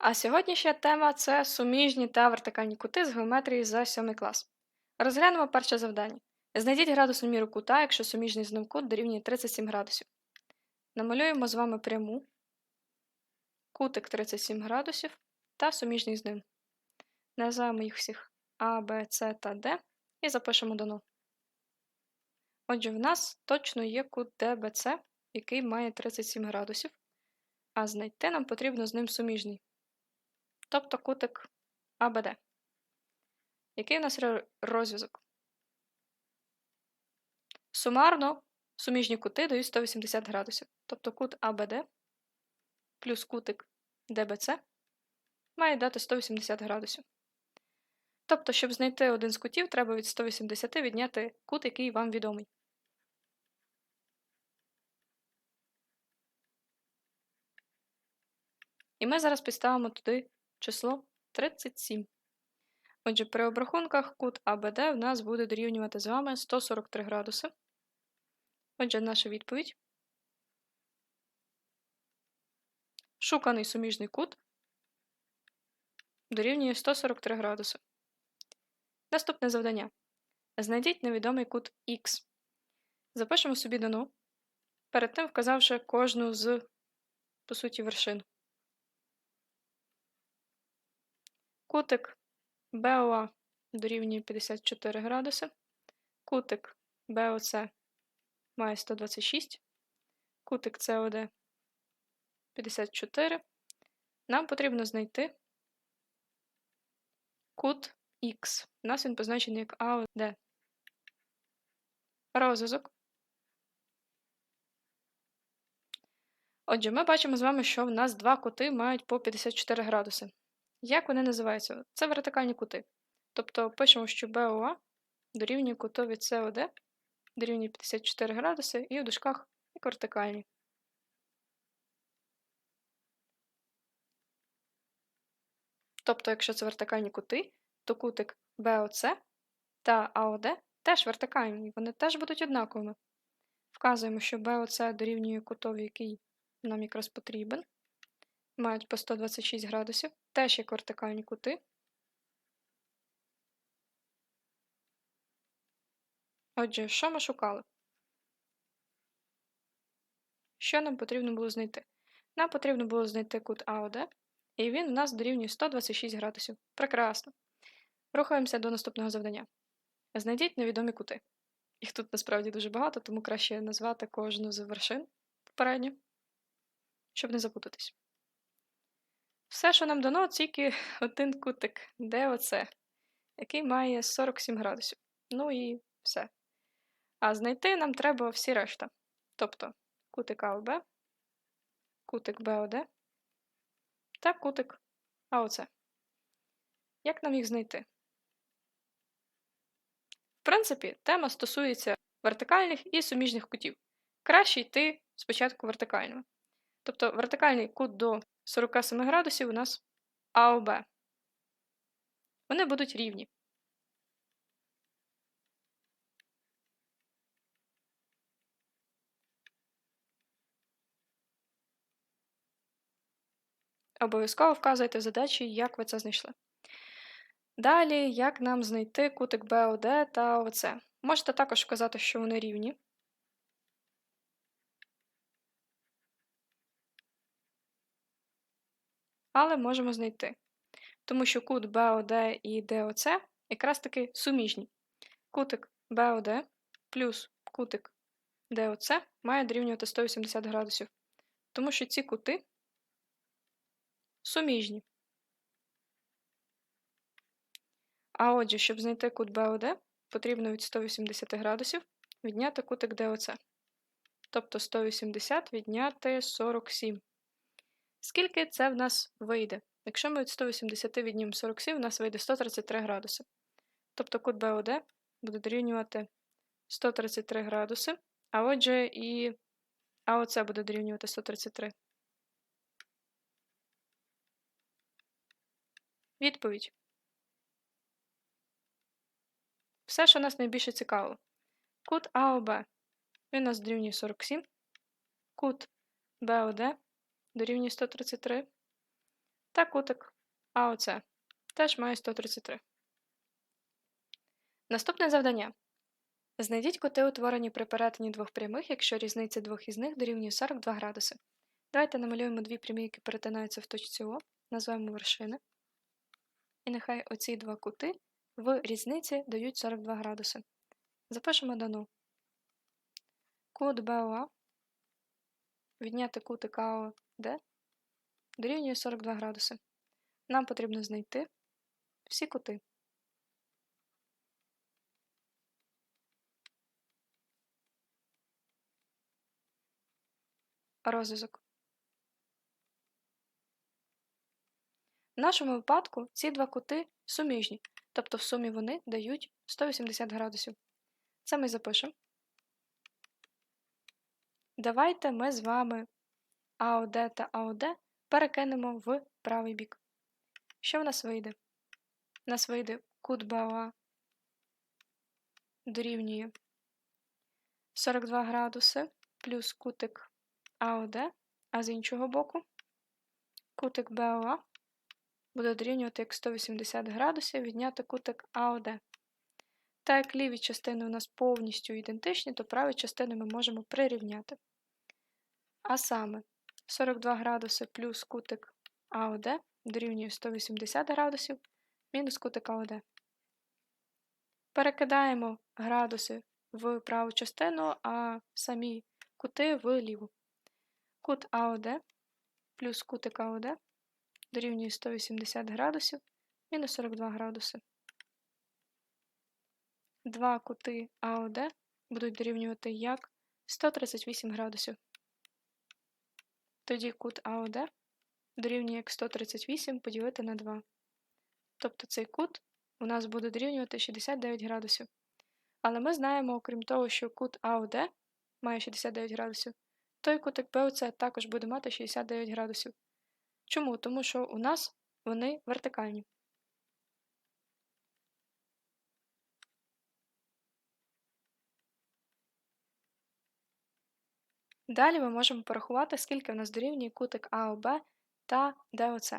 А сьогоднішня тема це суміжні та вертикальні кути з геометрії за 7 клас. Розглянемо перше завдання. Знайдіть градусну міру кута, якщо суміжний з ним кут дорівнює 37 градусів. Намалюємо з вами пряму, кутик 37 градусів та суміжний з ним. Називаємо їх всіх А, Б, С та Д і запишемо дано. Отже, в нас точно є кут ДБЦ, який має 37 градусів, а знайти нам потрібно з ним суміжний тобто кутик АБД. Який у нас розв'язок? Сумарно суміжні кути дають 180 градусів. Тобто кут АБД плюс кутик ДБЦ має дати 180 градусів. Тобто, щоб знайти один з кутів, треба від 180 відняти кут, який вам відомий. І ми зараз підставимо туди число 37. Отже, при обрахунках кут АБД в нас буде дорівнювати з вами 143 градуси. Отже, наша відповідь. Шуканий суміжний кут дорівнює 143 градуси. Наступне завдання. Знайдіть невідомий кут Х. Запишемо собі дано, перед тим вказавши кожну з, по суті, вершин. Кутик БОА дорівнює 54 градуси. Кутик БОЦ має 126. Кутик СОД 54. Нам потрібно знайти кут Х. У нас він позначений як АОД. Розв'язок. Отже, ми бачимо з вами, що в нас два кути мають по 54 градуси. Як вони називаються? Це вертикальні кути. Тобто пишемо, що БОА дорівнює кутові СОД, дорівнює 54 градуси, і в дужках як вертикальні. Тобто, якщо це вертикальні кути, то кутик БОЦ та АОД теж вертикальні, вони теж будуть однаковими. Вказуємо, що БОЦ дорівнює кутові, який нам якраз потрібен мають по 126 градусів, теж як вертикальні кути. Отже, що ми шукали? Що нам потрібно було знайти? Нам потрібно було знайти кут АОД, і він у нас дорівнює 126 градусів. Прекрасно. Рухаємося до наступного завдання. Знайдіть невідомі кути. Їх тут насправді дуже багато, тому краще назвати кожну з вершин попередньо, щоб не запутатись. Все, що нам дано, тільки один кутик, де оце, який має 47 градусів. Ну і все. А знайти нам треба всі решта. Тобто кутик АОБ, кутик БОД та кутик АОЦ. Як нам їх знайти? В принципі, тема стосується вертикальних і суміжних кутів. Краще йти спочатку вертикальними. Тобто вертикальний кут до 47 градусів у нас АОБ. Вони будуть рівні. Обов'язково вказуйте в задачі, як ви це знайшли. Далі, як нам знайти кутик БОД та ОЦ. Можете також вказати, що вони рівні. Але можемо знайти. Тому що кут BOD і DOC якраз таки суміжні. Кутик BOD плюс кутик DOC має дорівнювати 180 градусів. Тому що ці кути суміжні. А отже, щоб знайти кут BOD, потрібно від 180 градусів відняти кутик DOC. Тобто 180 відняти 47. Скільки це в нас вийде? Якщо ми від 180 віднімемо 47, у нас вийде 133 градуси. Тобто кут БОД буде дорівнювати 133 градуси, а отже, і АОЦ буде дорівнювати 133. Відповідь. Все, що нас найбільше цікаво. Кут АОБ. Він у нас дорівнює 47. Кут БОД дорівнює 133. та кутик АОЦ теж має 133. Наступне завдання. Знайдіть кути, утворені при перетині двох прямих, якщо різниця двох із них дорівнює 42 градуси. Давайте намалюємо дві прямі, які перетинаються в точці О, назвемо вершини. І нехай оці два кути в різниці дають 42 градуси. Запишемо дано. Кут БОА відняти кутик АОД дорівнює 42 градуси. Нам потрібно знайти всі кути. Розв'язок. В нашому випадку ці два кути суміжні, тобто в сумі вони дають 180 градусів. Це ми запишемо. Давайте ми з вами АОД та АОД перекинемо в правий бік. Що в нас вийде? У нас вийде кут БА дорівнює 42 градуси плюс кутик АОД, а з іншого боку кутик БОА буде дорівнювати як 180 градусів відняти кутик АОД. Так як ліві частини у нас повністю ідентичні, то праві частини ми можемо прирівняти. А саме 42 градуси плюс кутик АОД дорівнює 180 градусів мінус кутик АОД. Перекидаємо градуси в праву частину, а самі кути в ліву. Кут АОД плюс кутик АОД дорівнює 180 градусів мінус 42 градуси. Два кути АОД будуть дорівнювати як 138 градусів. Тоді кут АОД дорівнює як 138 поділити на 2. Тобто цей кут у нас буде дорівнювати 69 градусів. Але ми знаємо, окрім того, що кут АОД має 69 градусів, той кутик БОЦ також буде мати 69 градусів. Чому? Тому що у нас вони вертикальні. Далі ми можемо порахувати, скільки в нас дорівнює кутик АОБ та ДОЦ.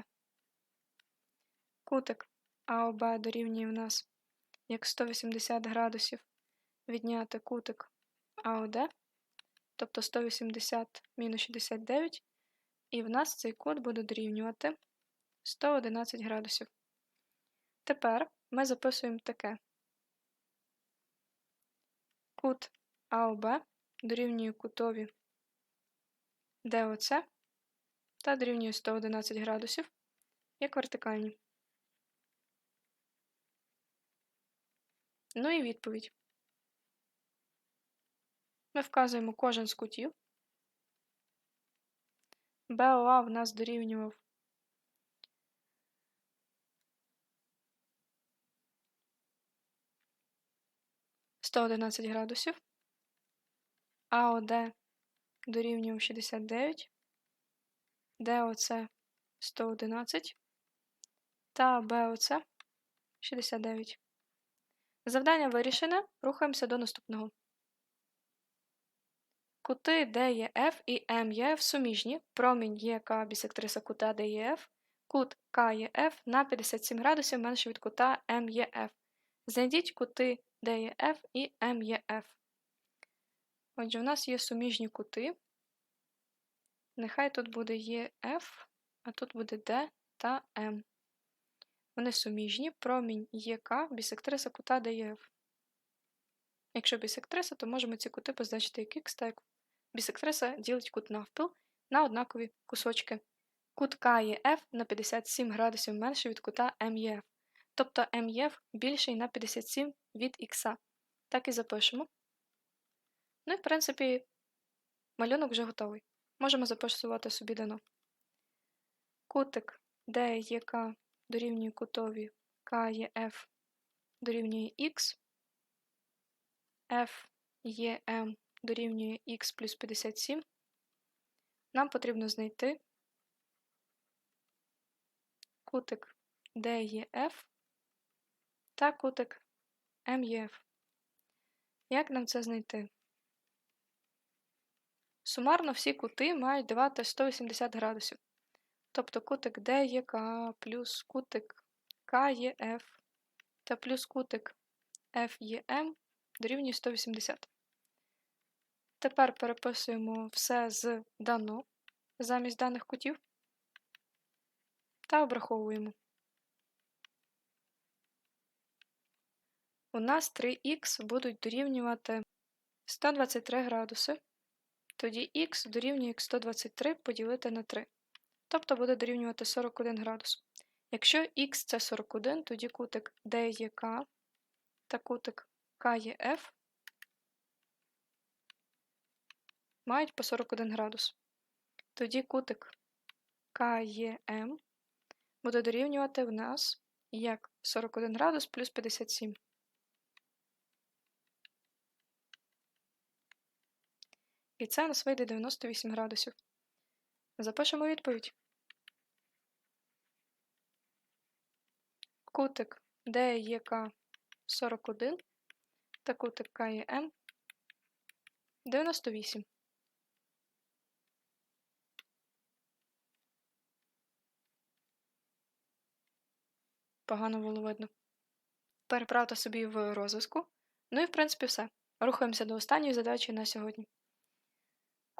Кутик АОБ дорівнює в нас як 180 градусів відняти кутик АОД, тобто 180 мінус 69, і в нас цей кут буде дорівнювати 111 градусів. Тепер ми записуємо таке. Кут АОБ дорівнює кутові ДОЦ та дорівнює 111 градусів як вертикальні. Ну і відповідь. Ми вказуємо кожен з кутів. БОА в нас дорівнював сто одинадцять градусів, АОД дорівнював 69, ДОЦ 111 та БОЦ 69. Завдання вирішене. Рухаємося до наступного. Кути DEF і MEF суміжні. Промінь ЄК бісектриса кута DEF, кут КЕФ на 57 градусів менше від кута MEF. Знайдіть кути DEF і MEF. Отже, у нас є суміжні кути. Нехай тут буде ЄФ, а тут буде D та М. Вони суміжні, промінь ЄК, бісектриса кута ДЕФ. Якщо бісектриса, то можемо ці кути позначити як Х, так бісектриса ділить кут навпіл на однакові кусочки. Кут КЄФ на 57 градусів менше від кута МЄФ. Тобто МЄФ більший на 57 від Х. Так і запишемо. Ну і, в принципі, малюнок вже готовий. Можемо записувати собі дано. Кутик ДЄК дорівнює кутові КЄФ дорівнює Х, FEM дорівнює Х плюс 57. Нам потрібно знайти кутик DEF та кутик MEF. Як нам це знайти? Сумарно всі кути мають давати 180 градусів. тобто кутик ДЄК плюс кутик КЄФ та плюс кутик FEM дорівнює 180. Тепер переписуємо все з дано замість даних кутів та обраховуємо. У нас 3х будуть дорівнювати 123 градуси, тоді х дорівнює як 123 поділити на 3, тобто буде дорівнювати 41 градус. Якщо х це 41, тоді кутик ДЄК та кутик КЄФ мають по 41 градус. Тоді кутик КЄМ буде дорівнювати в нас як 41 градус плюс 57. І це у нас вийде 98 градусів. Запишемо відповідь. Кутик ДЄК 41 та кутик КЄМ 98. Погано було видно. Переправте собі в розв'язку. Ну і в принципі все. Рухаємося до останньої задачі на сьогодні.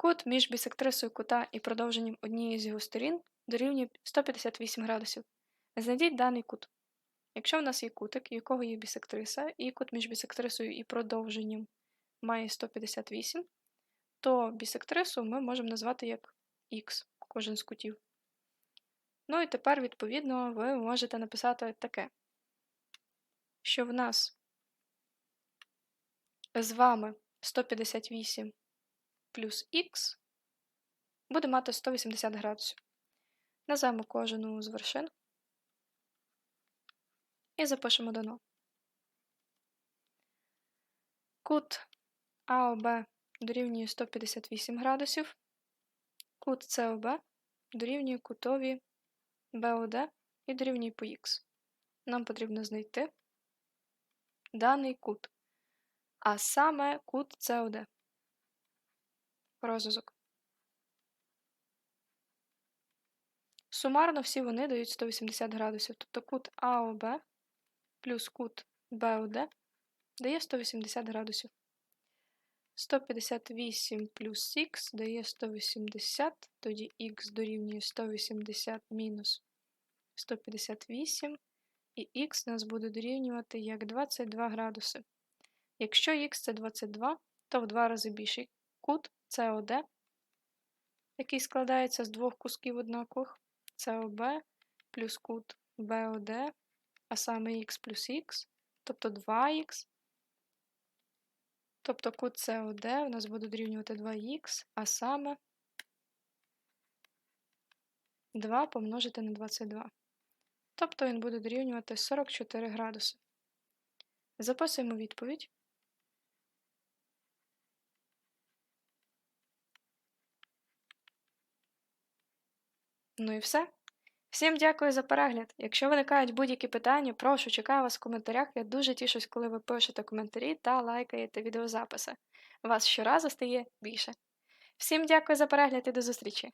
Кут між бісектрисою кута і продовженням однієї з його сторін дорівнює 158 градусів. Знайдіть даний кут. Якщо в нас є кутик, якого є бісектриса, і кут між бісектрисою і продовженням має 158, то бісектрису ми можемо назвати як х кожен з кутів. Ну і тепер, відповідно, ви можете написати таке, що в нас з вами 158 плюс х буде мати 180 градусів. Назвемо кожну з вершин і запишемо дано. Кут АОБ дорівнює 158 градусів, кут СОБ дорівнює кутові БОД і дорівнює по х. Нам потрібно знайти даний кут, а саме кут СОД. Розв'язок. Сумарно всі вони дають 180 градусів, тобто кут АОБ плюс кут БОД дає 180 градусів. 158 плюс х дає 180, тоді х дорівнює 180 мінус 158, і х нас буде дорівнювати як 22 градуси. Якщо х це 22, то в два рази більший кут СОД, який складається з двох кусків однакових, СОБ плюс кут БОД, а саме х плюс х, тобто 2х. Тобто кут СОД у нас буде дорівнювати 2х, а саме 2 помножити на 22. Тобто він буде дорівнювати 44 градуси. Записуємо відповідь. Ну і все. Всім дякую за перегляд. Якщо виникають будь-які питання, прошу чекаю вас в коментарях. Я дуже тішусь, коли ви пишете коментарі та лайкаєте відеозаписи. Вас щоразу стає більше. Всім дякую за перегляд і до зустрічі!